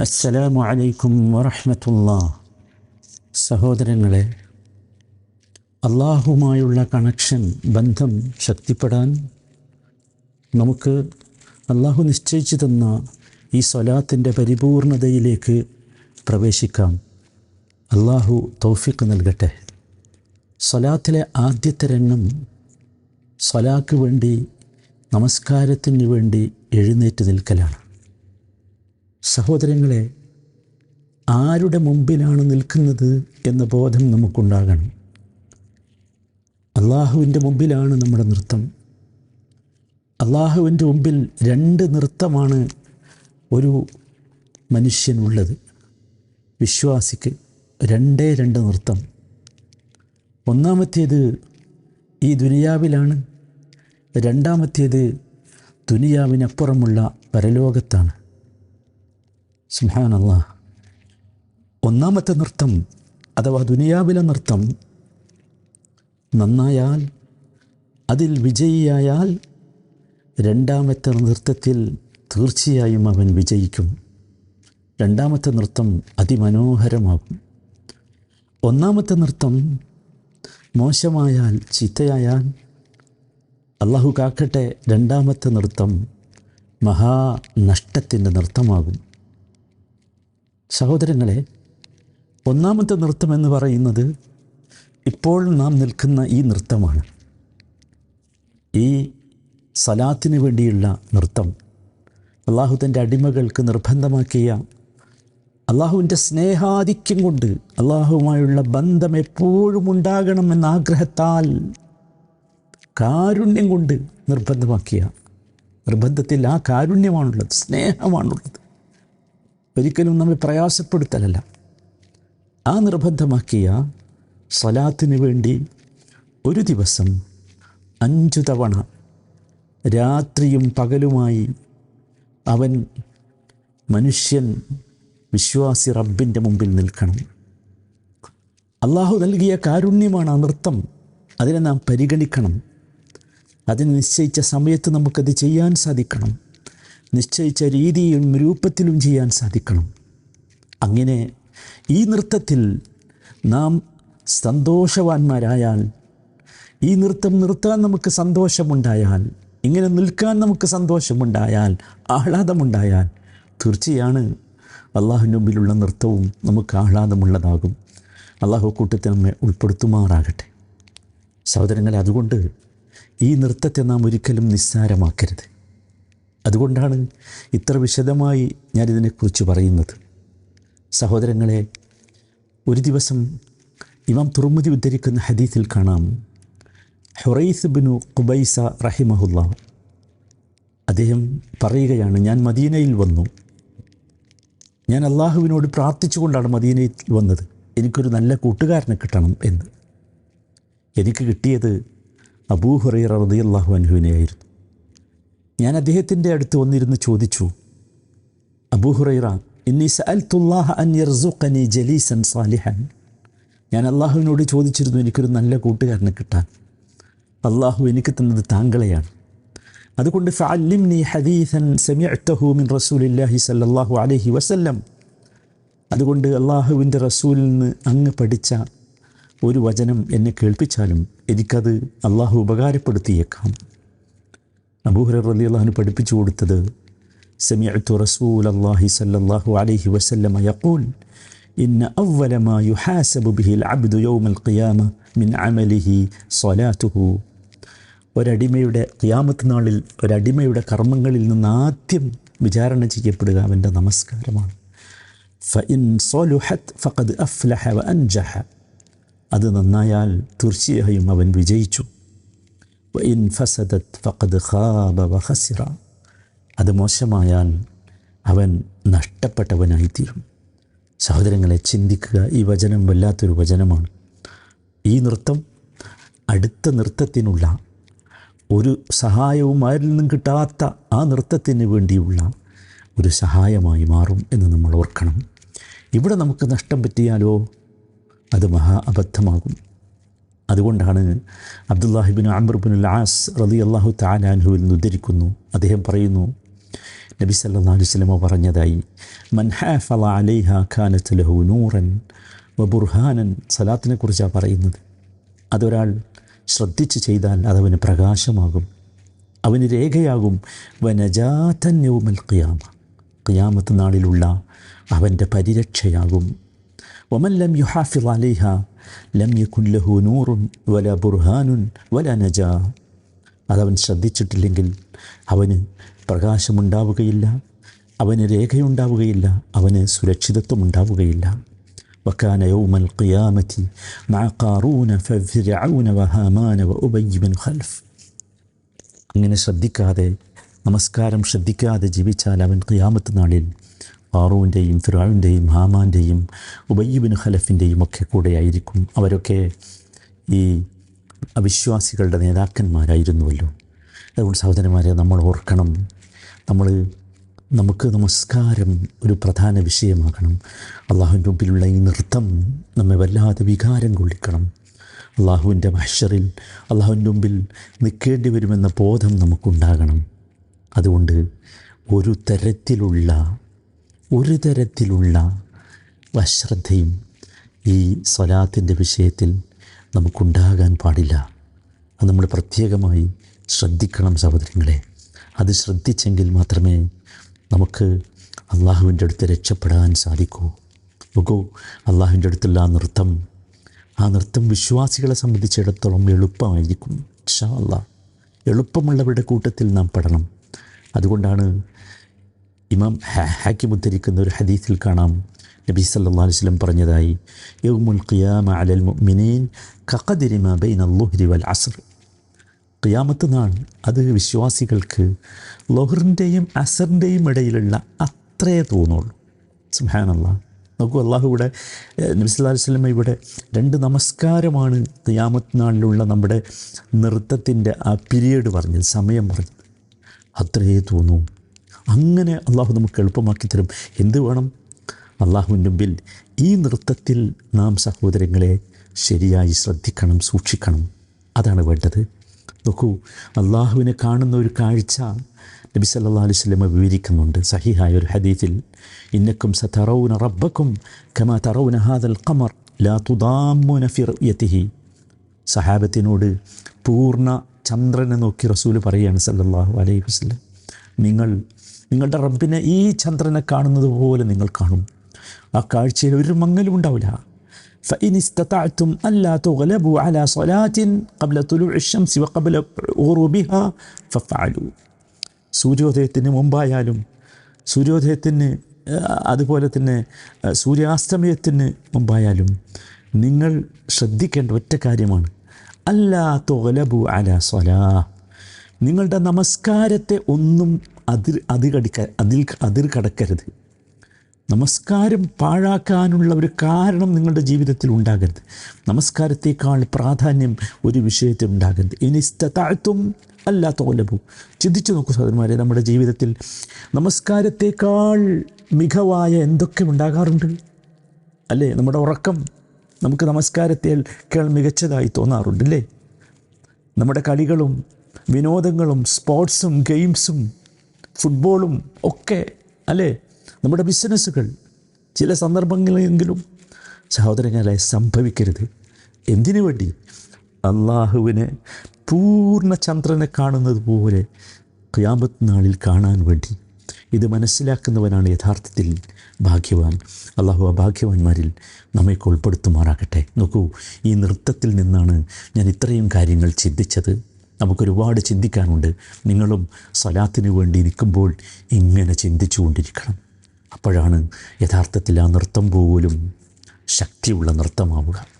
അസ്സലാമു അലൈക്കും വറഹ്മത്തുള്ള. സഹോദരങ്ങളെ അള്ളാഹുമായുള്ള കണക്ഷൻ ബന്ധം ശക്തിപ്പെടാൻ നമുക്ക് അള്ളാഹു നിശ്ചയിച്ചു തന്ന ഈ സ്വലാത്തിന്റെ പരിപൂർണതയിലേക്ക് പ്രവേശിക്കാം. അള്ളാഹു തൗഫിക്ക് നൽകട്ടെ. സ്വലാത്തിലെ ആദ്യത്തെ രംഗം സ്വലാക്ക് വേണ്ടി നമസ്കാരത്തിന് വേണ്ടി എഴുന്നേറ്റ് നിൽക്കലാണ്. സഹോദരങ്ങളെ ആരുടെ മുമ്പിലാണ് നിൽക്കുന്നത് എന്ന ബോധം നമുക്കുണ്ടാകണം. അള്ളാഹുവിന്റെ മുമ്പിലാണ് നമ്മുടെ നൃത്തം. അള്ളാഹുവിന്റെ മുമ്പിൽ രണ്ട് നൃത്തമാണ് ഒരു മനുഷ്യനുള്ളത്. വിശ്വാസിക്ക് രണ്ടേ രണ്ട് നൃത്തം. ഒന്നാമത്തേത് ഈ ദുനിയാവിലാണ്. രണ്ടാമത്തേത് ദുനിയാവിനപ്പുറമുള്ള പരലോകത്താണ്. സുഹാനല്ല ഒന്നാമത്തെ നൃത്തം അഥവാ ദുനിയാവിലെ നൃത്തം നന്നായാൽ അതിൽ വിജയിയായാൽ രണ്ടാമത്തെ നൃത്തത്തിൽ തീർച്ചയായും അവൻ വിജയിക്കും. രണ്ടാമത്തെ നൃത്തം അതിമനോഹരമാകും. ഒന്നാമത്തെ നൃത്തം മോശമായാൽ ചീത്തയായാൽ അള്ളാഹു കാക്കട്ടെ രണ്ടാമത്തെ നൃത്തം മഹാനഷ്ടത്തിന്റെ നൃത്തമാകും. സഹോദരങ്ങളെ ഒന്നാമത്തെ നൃത്തം എന്ന് പറയുന്നത് ഇപ്പോൾ നാം നിൽക്കുന്ന ഈ നൃത്തമാണ്. ഈ സലാത്തിന് വേണ്ടിയുള്ള നൃത്തം അള്ളാഹു തന്റെ അടിമകൾക്ക് നിർബന്ധമാക്കിയ അള്ളാഹുവിന്റെ സ്നേഹാധിക്യം കൊണ്ട് അള്ളാഹുവുമായുള്ള ബന്ധം എപ്പോഴും ഉണ്ടാകണം ആഗ്രഹത്താൽ കാരുണ്യം കൊണ്ട് നിർബന്ധമാക്കിയ നിർബന്ധത്തിൽ ആ കാരുണ്യമാണുള്ളത് സ്നേഹമാണുള്ളത്. ഒരിക്കലും നമ്മെ പ്രയാസപ്പെടുത്തലല്ല. ആ നിർബന്ധമാക്കിയ സ്വലാത്തിന് വേണ്ടി ഒരു ദിവസം അഞ്ചു തവണ രാത്രിയും പകലുമായി അവൻ മനുഷ്യൻ വിശ്വാസി റബ്ബിന്റെ മുമ്പിൽ നിൽക്കണം. അള്ളാഹു നൽകിയ കാരുണ്യമാണ് നൃത്തം. അതിനെ നാം പരിഗണിക്കണം. അതിന് നിശ്ചയിച്ച സമയത്ത് നമുക്കത് ചെയ്യാൻ സാധിക്കണം. നിശ്ചയിച്ച രീതിയിലും രൂപത്തിലും ചെയ്യാൻ സാധിക്കണം. അങ്ങനെ ഈ നൃത്തത്തിൽ നാം സന്തോഷവാന്മാരായാൽ ഈ നൃത്തം നിർത്താൻ നമുക്ക് സന്തോഷമുണ്ടായാൽ ഇങ്ങനെ നിൽക്കാൻ നമുക്ക് സന്തോഷമുണ്ടായാൽ ആഹ്ലാദമുണ്ടായാൽ തീർച്ചയാണ് അള്ളാഹുവിന്റെ മുമ്പിലുള്ള നൃത്തവും നമുക്ക് ആഹ്ലാദമുള്ളതാകും. അള്ളാഹു കൂട്ടത്തെ നമ്മെ ഉൾപ്പെടുത്തുമാറാകട്ടെ. സഹോദരങ്ങളെ അതുകൊണ്ട് ഈ നൃത്തത്തെ നാം ഒരിക്കലും നിസ്സാരമാക്കരുത്. അതുകൊണ്ടാണ് ഇത്ര വിശദമായി ഞാനിതിനെക്കുറിച്ച് പറയുന്നത്. സഹോദരങ്ങളെ ഒരു ദിവസം ഇമാം തുറമുതി ഉദ്ധരിക്കുന്ന ഹദീസിൽ കാണാം. ഹൊറൈസ് ബിനു കുബൈസ റഹിമഹുല്ല. അദ്ദേഹം പറയുകയാണ് ഞാൻ മദീനയിൽ വന്നു. ഞാൻ അള്ളാഹുവിനോട് പ്രാർത്ഥിച്ചുകൊണ്ടാണ് മദീനയിൽ വന്നത്. എനിക്കൊരു നല്ല കൂട്ടുകാരനെ കിട്ടണം എന്ന്. എനിക്ക് കിട്ടിയത് അബൂഹുറൈറ റളിയല്ലാഹു അൻഹുവിനെയായിരുന്നു. ഞാൻ അദ്ദേഹത്തിന്റെ അടുത്ത് വന്നിരുന്ന് ചോദിച്ചു അബൂഹുറൈറ ഇന്നി സഅൽത്തുല്ലാഹ അൻ യർസുഖനി ജലീസൻ സാലിഹൻ. ഞാൻ അള്ളാഹുവിനോട് ചോദിച്ചിരുന്നു എനിക്കൊരു നല്ല കൂട്ടുകാരനെ കിട്ടാൻ. അള്ളാഹു എനിക്ക് തന്നത് താങ്കളെയാണ്. അതുകൊണ്ട് ഫഅല്ലിംനി ഹദീസൻ സമിഅ്തഹു മിൻ റസൂലില്ലാഹി സല്ലല്ലാഹു അലൈഹി വസല്ലം. അതുകൊണ്ട് അള്ളാഹുവിന്റെ റസൂലിൽ നിന്ന് അങ്ങ് പഠിച്ച ഒരു വചനം എന്നെ കേൾപ്പിച്ചാലും എനിക്കത് അള്ളാഹു ഉപകാരപ്പെടുത്തിയേക്കാം. അബൂഹുറ റലി അള്ളാഹുന് പഠിപ്പിച്ചു കൊടുത്തത് സമിഅത്തു റസൂൽ അള്ളാഹി സല്ലാഹു അലൈഹി വസല്ലമ യഖൂൽ ഇന്ന അവ്വല മാ യുഹാസബു ബിഹിൽ അബ്ദു യൗമൽ ഖിയാമ മിൻ അമലിഹി സ്വലാത്തുഹു. ഒരടിമയുടെ ഖിയാമത്ത് നാളിൽ ഒരടിമയുടെ കർമ്മങ്ങളിൽ നിന്ന് ആദ്യം വിചാരണ ചെയ്യപ്പെടുക അവന്റെ നമസ്കാരമാണ്. ഫഇൻ സോലുഹത്ത് ഫഖദ് അഫ്ലഹ വ അൻജഹ. അത് നന്നായാൽ തീർച്ചയായും അവൻ വിജയിച്ചു. ഫഖദ് ഖാബ വഖസിറ ഖസിറ അത് മോശമായാൽ അവൻ നഷ്ടപ്പെട്ടവനായിത്തീരും. സഹോദരങ്ങളെ ചിന്തിക്കുക ഈ വചനം വല്ലാത്തൊരു വചനമാണ്. ഈ നൃത്തം അടുത്ത നൃത്തത്തിനുള്ള ഒരു സഹായവും ആരിൽ നിന്നും കിട്ടാത്ത ആ നൃത്തത്തിന് വേണ്ടിയുള്ള ഒരു സഹായമായി മാറും എന്ന് നമ്മൾ ഓർക്കണം. ഇവിടെ നമുക്ക് നഷ്ടം പറ്റിയാലോ? അത് മഹാ അബദ്ധമാകും. അതുകൊണ്ടാണ് അബ്ദുല്ലാഹിബിൻ അമ്രുബിൻ ആസ് റലി അള്ളാഹു താലാൻഹുവിൽ നിന്ന് ഉദ്ധരിക്കുന്നു. അദ്ദേഹം പറയുന്നു നബി സല്ലാ വസ്ലമ പറഞ്ഞതായി നൂറൻ ബുർഹാനൻ സലാത്തിനെ കുറിച്ചാണ് പറയുന്നത്. അതൊരാൾ ശ്രദ്ധിച്ച് ചെയ്താൽ അതവന് പ്രകാശമാകും. അവന് രേഖയാകും വനജാതന്യവുമൽ ഖിയാമ ഖിയാമത്ത് നാളിലുള്ള അവന്റെ പരിരക്ഷയാകും. ഒമല്ലം യുഹാഫിൽ അലിഹ عليها لم يكن له نور ولا برهان ولا نجاة അതവൻ ശ്രദ്ധിച്ചിട്ടില്ലെങ്കിൽ അവന് പ്രകാശമുണ്ടാവുകയില്ല അവന് രേഖയുണ്ടാവുകയില്ല അവന് സുരക്ഷിതത്വം ഉണ്ടാവുകയില്ല وكان يوم القيامة مع قارون ففرعون وهامان وأبي بن خلف അങ്ങനെ ശ്രദ്ധിക്കാതെ നമസ്കാരം ശ്രദ്ധിക്കാതെ ജീവിച്ചാൽ അവൻ ഖിയാമത്ത് നാളിൽ ഫാറൂവിന്റെയും ഫിറാവിന്റെയും ഹാമാന്റെയും ഉബയ്യബിൻ ഖലഫിന്റെയും ഒക്കെ കൂടെയായിരിക്കും അവരൊക്കെ ഈ അവിശ്വാസികളുടെ നേതാക്കന്മാരായിരുന്നുവല്ലോ. അതുകൊണ്ട് സഹോദരന്മാരെ നമ്മൾ ഓർക്കണം. നമ്മൾ നമുക്ക് നമസ്കാരം ഒരു പ്രധാന വിഷയമാകണം. അള്ളാഹുവിന്റെ മുമ്പിലുള്ള ഈ നൃത്തം നമ്മെ വല്ലാതെ വികാരം കൊള്ളിക്കണം. അള്ളാഹുവിന്റെ മഹഷറിൽ അള്ളാഹുവിന്റെ മുമ്പിൽ നിൽക്കേണ്ടി വരുമെന്ന ബോധം നമുക്കുണ്ടാകണം. അതുകൊണ്ട് ഒരു തരത്തിലുള്ള ഒരു തരത്തിലുള്ള അശ്രദ്ധയും ഈ സ്വലാത്തിന്റെ വിഷയത്തിൽ നമുക്കുണ്ടാകാൻ പാടില്ല. അത് നമ്മൾ പ്രത്യേകമായി ശ്രദ്ധിക്കണം സഹോദരങ്ങളെ. അത് ശ്രദ്ധിച്ചെങ്കിൽ മാത്രമേ നമുക്ക് അള്ളാഹുവിന്റെ അടുത്ത് രക്ഷപ്പെടാൻ സാധിക്കൂ. നോക്കൂ അള്ളാഹുവിന്റെ അടുത്തുള്ള ആ നൃത്തം ആ നൃത്തം വിശ്വാസികളെ സംബന്ധിച്ചിടത്തോളം എളുപ്പമായിരിക്കും ഷാ അള്ളാഹ് എളുപ്പമുള്ളവരുടെ കൂട്ടത്തിൽ നാം പെടണം. അതുകൊണ്ടാണ് ഇമാം ഹാക്കി ഉദ്ധരിക്കുന്ന ഒരു ഹദീസിൽ കാണാം. നബി സല്ലാ വസ്ലം പറഞ്ഞതായി യൗമുൽ ഖിയാമ അലൽ മുഅ്മിനീൻ കഖദരി ബൈൻ അൽളുഹ്രി വൽ അസ്ർ. ഖിയാമത്ത് നാൾ അത് വിശ്വാസികൾക്ക് ലൊഹറിന്റെയും അസറിന്റെയും ഇടയിലുള്ള അത്രേ തോന്നുള്ളൂ. സുഹാനല്ല നോക്കൂ അള്ളാഹു ഇവിടെ നബി സല്ലാ വസല്ലം ഇവിടെ രണ്ട് നമസ്കാരമാണ് ഖിയാമത്ത് നാളിലുള്ള നമ്മുടെ നൃത്തത്തിന്റെ ആ പീരീഡ് പറഞ്ഞത് സമയം പറഞ്ഞത്. അത്രയേ തോന്നൂ. അങ്ങനെ അള്ളാഹു നമുക്ക് എളുപ്പമാക്കി തരും. എന്ത് വേണം? അള്ളാഹുവിന്റെ മുമ്പിൽ ഈ നൃത്തത്തിൽ നാം സഹോദരങ്ങളെ ശരിയായി ശ്രദ്ധിക്കണം സൂക്ഷിക്കണം. അതാണ് വേണ്ടത്. നോക്കൂ അള്ളാഹുവിനെ കാണുന്ന ഒരു കാഴ്ച നബി സല്ലാ അലൈഹി സ്വലമ വിവരിക്കുന്നുണ്ട്. സഹിഹായ ഒരു ഹദീഫിൽ ഇന്നക്കും സതറൗന റബ്ബക്കും കമാ തറൗന ഹാദൽ ഖമർ ലാ തുദാമുന യത്തിഹി സഹാബത്തിനോട് പൂർണ ചന്ദ്രനെ നോക്കി റസൂൽ പറയുകയാണ് സല്ലാഹു അലൈഹി വസല്ലം. നിങ്ങൾ നിങ്ങളുടെ റബ്ബിനെ ഈ ചന്ദ്രനെ കാണുന്നത് പോലെ നിങ്ങൾ കാണും ആ കാഴ്ചയിൽ ഒരു മങ്ങലും ഉണ്ടാവില്ല فإن استطعتم ألا تغلبوا على صلاة قبل طلوع الشمس وقبل غروبها فافعلوا സൂര്യോദയത്തിന് മുമ്പായാലും സൂര്യോദയത്തിന് അതുപോലെ തന്നെ സൂര്യാസ്തമയത്തിന് മുമ്പായാലും നിങ്ങൾ ശ്രദ്ധിക്കേണ്ട ഒറ്റ കാര്യമാണ് അല്ലാ തൊലബു അല സ്വലാ നിങ്ങളുടെ നമസ്കാരത്തെ ഒന്നും അതിർ അതികടിക്ക അതിൽ അതിർ കടക്കരുത് നമസ്കാരം പാഴാക്കാനുള്ള ഒരു കാരണം നിങ്ങളുടെ ജീവിതത്തിൽ ഉണ്ടാകരുത്. നമസ്കാരത്തേക്കാൾ പ്രാധാന്യം ഒരു വിഷയത്തിൽ ഉണ്ടാകരുത്. ഇനി താഴ്ത്തും അല്ല തോലബു. ചിന്തിച്ചു നോക്കൂ സഹോദരന്മാരെ നമ്മുടെ ജീവിതത്തിൽ നമസ്കാരത്തേക്കാൾ മികവായ എന്തൊക്കെ ഉണ്ടാകാറുണ്ട്? അല്ലേ? നമ്മുടെ ഉറക്കം നമുക്ക് നമസ്കാരത്തേക്കാൾ മികച്ചതായി തോന്നാറുണ്ട് അല്ലേ? നമ്മുടെ കളികളും വിനോദങ്ങളും സ്പോർട്സും ഗെയിംസും ഫുട്ബോളും ഒക്കെ അല്ലേ? നമ്മുടെ ബിസിനസ്സുകൾ. ചില സന്ദർഭങ്ങളെങ്കിലും സഹോദരങ്ങളെ സംഭവിക്കരുത്. എന്തിനു വേണ്ടി? അള്ളാഹുവിനെ പൂർണ ചന്ദ്രനെ കാണുന്നത് പോലെ ക്യാമ്പത്ത് നാളിൽ കാണാൻ വേണ്ടി. ഇത് മനസ്സിലാക്കുന്നവനാണ് യഥാർത്ഥത്തിൽ ഭാഗ്യവാൻ. അള്ളാഹു ആ ഭാഗ്യവാന്മാരിൽ നമ്മയൊക്കെ ഉൾപ്പെടുത്തുമാറാകട്ടെ നോക്കൂ ഈ നൃത്തത്തിൽ നിന്നാണ് ഞാൻ ഇത്രയും കാര്യങ്ങൾ ചിന്തിച്ചത്. നമുക്കൊരുപാട് ചിന്തിക്കാനുണ്ട്. നിങ്ങളും സ്വലാത്തിന് വേണ്ടി ഇരിക്കുമ്പോൾ ഇങ്ങനെ ചിന്തിച്ചു കൊണ്ടിരിക്കണം അപ്പോഴാണ് യഥാർത്ഥത്തിൽ ആ നൃത്തം പോലും ശക്തിയുള്ള നൃത്തമാവുക.